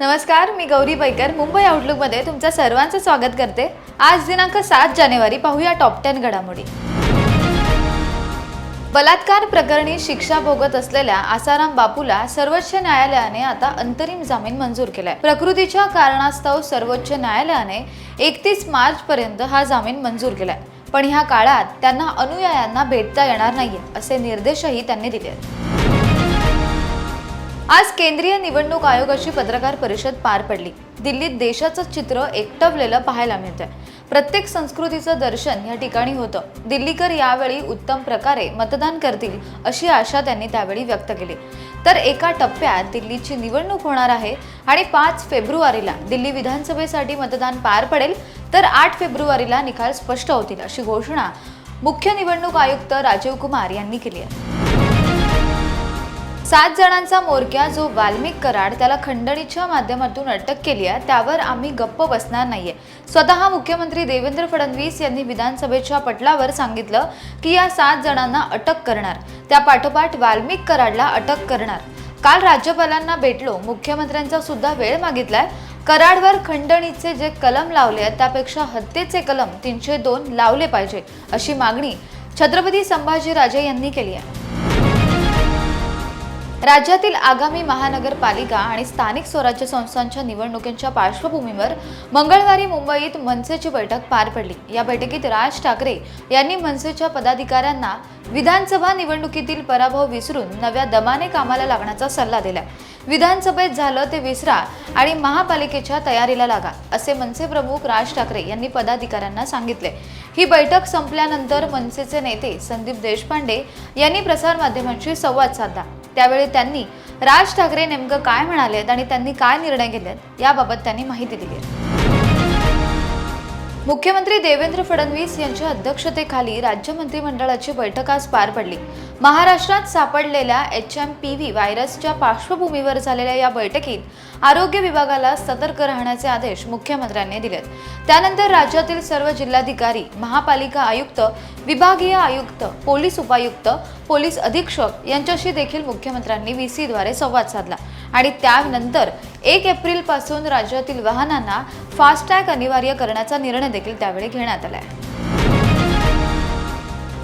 नमस्कार मी गौरी बैकर मुंबई आउटलुकमध्ये तुमचं सर्वांचं स्वागत करते. आज दिनांक सात जानेवारी पाहूया टॉप टेन घडामोडी. बलात्कार प्रकरणी शिक्षा भोगत असलेल्या आसाराम बापूला सर्वोच्च न्यायालयाने आता अंतरिम जामीन मंजूर केलाय. प्रकृतीच्या कारणास्तव सर्वोच्च न्यायालयाने एकतीस मार्च पर्यंत हा जामीन मंजूर केलाय. पण ह्या काळात त्यांना अनुयायांना भेटता येणार नाहीये असे निर्देशही त्यांनी दिले आहेत आज केंद्रीय निवडणूक आयोगाची पत्रकार परिषद पार पडली. दिल्लीत देशाचं चित्र एकटवलेलं पाहायला मिळतंय. प्रत्येक संस्कृतीचं दर्शन या ठिकाणी होतं. दिल्लीकर यावेळी उत्तम प्रकारे मतदान करतील अशी आशा त्यांनी त्यावेळी व्यक्त केली. तर एका टप्प्यात दिल्लीची निवडणूक होणार आहे आणि पाच फेब्रुवारीला दिल्ली विधानसभेसाठी मतदान पार पडेल तर आठ फेब्रुवारीला निकाल स्पष्ट होतील अशी घोषणा मुख्य निवडणूक आयुक्त राजीव कुमार यांनी केली आहे. सात जणांचा मोरक्या जो वाल्मिक कराड त्याला खंडणीच्या माध्यमातून अटक केली आहे. त्यावर आम्ही गप्प बसणार नाहीये. स्वतः मुख्यमंत्री देवेंद्र फडणवीस यांनी विधानसभेच्या पटलावर सांगितलं की या सात जणांना अटक करणार. त्या पाठोपाठ वाल्मिक कराडला अटक करणार. काल राज्यपालांना भेटलो. मुख्यमंत्र्यांचा सुद्धा वेळ मागितलाय. कराडवर खंडणीचे जे कलम लावले आहेत त्यापेक्षा हत्येचे कलम तीनशे दोन लावले पाहिजे अशी मागणी छत्रपती संभाजीराजे यांनी केली आहे. राज्यातील आगामी महानगरपालिका आणि स्थानिक स्वराज्य संस्थांच्या निवडणुकींच्या पार्श्वभूमीवर मंगळवारी मुंबईत मनसेची बैठक पार पडली. या बैठकीत राज ठाकरे यांनी मनसेच्या पदाधिकाऱ्यांना विधानसभा निवडणुकीतील पराभव विसरून नव्या दमाने कामाला लागण्याचा सल्ला दिला. विधानसभेत झालं ते विसरा आणि महापालिकेच्या तयारीला लागा असे मनसे प्रमुख राज ठाकरे यांनी पदाधिकाऱ्यांना सांगितले. ही बैठक संपल्यानंतर मनसेचे नेते संदीप देशपांडे यांनी प्रसारमाध्यमांशी संवाद साधला. त्यावेळी त्यांनी राज ठाकरे नेमकं काय म्हणालेत आणि त्यांनी काय निर्णय घेतलेत याबाबत त्यांनी माहिती दिली आहे. मुख्यमंत्री देवेंद्र फडणवीस यांच्या अध्यक्षतेखाली राज्य मंत्रिमंडळाची बैठक आज पार पडली. महाराष्ट्रात सापडलेल्या एच एम पी व्ही व्हायरसच्या पार्श्वभूमीवर झालेल्या या बैठकीत आरोग्य विभागाला सतर्क राहण्याचे आदेश मुख्यमंत्र्यांनी दिलेत. त्यानंतर राज्यातील सर्व जिल्हाधिकारी महापालिका आयुक्त विभागीय आयुक्त पोलीस उपायुक्त पोलीस अधीक्षक यांच्याशी देखील मुख्यमंत्र्यांनी व्ही सीद्वारे संवाद साधला आणि त्यानंतर एक एप्रिलपासून राज्यातील वाहनांना फास्टॅग अनिवार्य करण्याचा निर्णय देखील त्यावेळी घेण्यात आला आहे.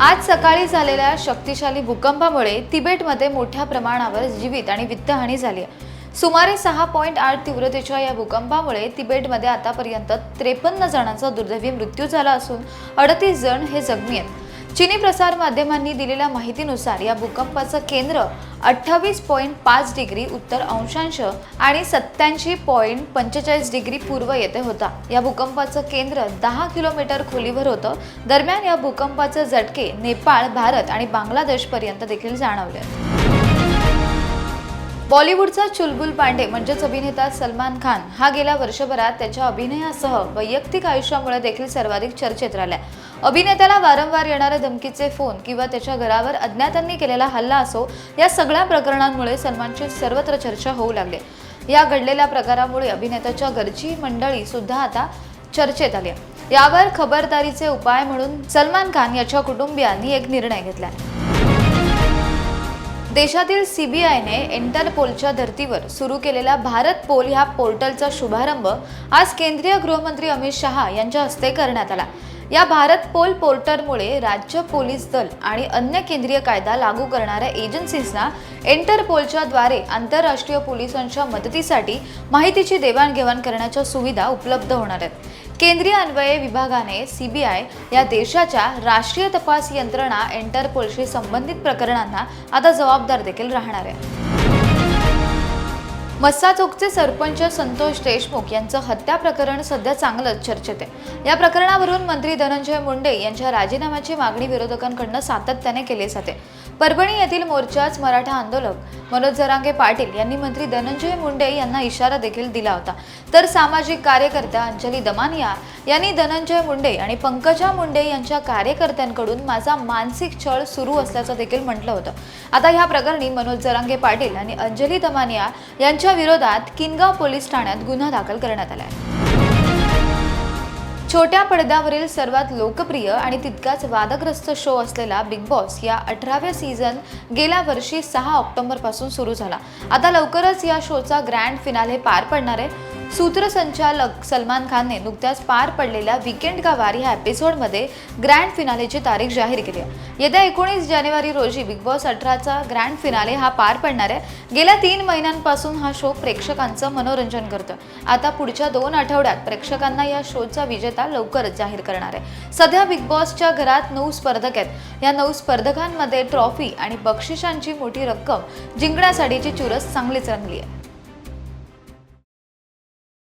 आज सकाळी झालेल्या शक्तिशाली भूकंपामुळे तिबेटमध्ये मोठ्या प्रमाणावर जीवित आणि वित्तहानी झाली आहे. सुमारे सहा पॉईंट आठ तीव्रतेच्या या भूकंपामुळे तिबेटमध्ये आतापर्यंत त्रेपन्न जणांचा दुर्दैवी मृत्यू झाला असून अडतीस जण हे जखमी आहेत. चीनी प्रसार माध्यमांनी दिलेल्या माहितीनुसार या भूकंपाचं केंद्र अठ्ठावीस पॉईंट पाच डिग्री उत्तर अंशांश आणि सत्याऐंशी पॉईंट पंचेचाळीस डिग्री पूर्व येथे होता. या भूकंपाचं केंद्र दहा किलोमीटर खोलीवर होतं. दरम्यान या भूकंपाचे झटके नेपाळ भारत आणि बांगलादेशपर्यंत देखील जाणवले. बॉलिवूडचा चुलबुल पांडे म्हणजेच अभिनेता सलमान खान हा गेल्या वर्षभरात त्याच्या अभिनयासह वैयक्तिक आयुष्यामुळे देखील सर्वाधिक चर्चेत राहिलाय अभिनेत्याला वारंवार येणारे धमकीचे फोन किंवा त्याच्या घरावर अज्ञातांनी केलेला हल्ला असो या सगळ्या प्रकरणांमुळे सलमानची सर्वत्र चर्चा होऊ लागली. या घडलेल्या प्रकारामुळे अभिनेत्याच्या घरची मंडळी सुद्धा आता चर्चेत आली यावर खबरदारीचे उपाय म्हणून सलमान खान याच्या कुटुंबियांनी एक निर्णय घेतला देशातील सीबीआयने इंटरपोलच्या धर्तीवर सुरू केलेला भारत पोल ह्या पोर्टलचा शुभारंभ आज केंद्रीय गृहमंत्री अमित शहा यांच्या हस्ते करण्यात आला. या भारत पोल पोर्टलमुळे राज्य पोलीस दल आणि अन्य केंद्रीय कायदा लागू करणाऱ्या एजन्सीजना इंटरपोलच्या द्वारे आंतरराष्ट्रीय पोलिसांच्या मदतीसाठी माहितीची देवाणघेवाण करण्याच्या सुविधा उपलब्ध होणार आहेत. केंद्रीय अन्वये विभागाने सी बी आय या देशाच्या राष्ट्रीय तपास यंत्रणा इंटरपोलशी संबंधित प्रकरणांना आता जबाबदार देखील राहणार आहे. मस्साचोकचे सरपंच संतोष देशमुख यांचं हत्या प्रकरण सध्या चांगलंच चर्चेत आहे. या प्रकरणावरून मंत्री धनंजय मुंडे यांच्या राजीनाम्याची मागणी विरोधकांकडनं सातत्याने केली जाते. परभणी येथील मोर्चाच मराठा आंदोलक मनोज जरांगे पाटील यांनी मंत्री धनंजय मुंडे यांना इशारा देखील दिला होता. तर सामाजिक कार्यकर्त्या अंजली दमानिया यांनी धनंजय मुंडे आणि पंकजा मुंडे यांच्या कार्यकर्त्यांकडून माझा मानसिक छळ सुरू असल्याचं देखील म्हटलं होतं. आता ह्या प्रकरणी मनोज जरांगे पाटील आणि अंजली दमानिया त्यांच्या विरोधात किनगाव पोलीस ठाण्यात गुन्हा दाखल करण्यात आला आहे छोट्या पडद्यावरील सर्वात लोकप्रिय आणि तितकाच वादग्रस्त शो असलेला बिग बॉस या अठराव्या सीझन गेल्या वर्षी सहा ऑक्टोबरपासून सुरू झाला. आता लवकरच या शोचा ग्रँड फिनाले पार पडणार आहे. सूत्रसंचालक सलमान खानने नुकत्याच पार पडलेल्या विकेंड का वारी ह्या एपिसोडमध्ये ग्रँड फिनालेची तारीख जाहीर केली आहे. येत्या एकोणीस जानेवारी रोजी बिग बॉस अठराचा ग्रँड फिनाले हा पार पडणार आहे. गेल्या तीन महिन्यांपासून हा शो प्रेक्षकांचं मनोरंजन करतोय. आता पुढच्या दोन आठवड्यात प्रेक्षकांना या शोचा विजेता लवकरच जाहीर करणार आहे. सध्या बिग बॉसच्या घरात नऊ स्पर्धक आहेत. या नऊ स्पर्धकांमध्ये ट्रॉफी आणि बक्षिसांची मोठी रक्कम जिंकण्यासाठीची चुरस चांगलीच रंगली आहे.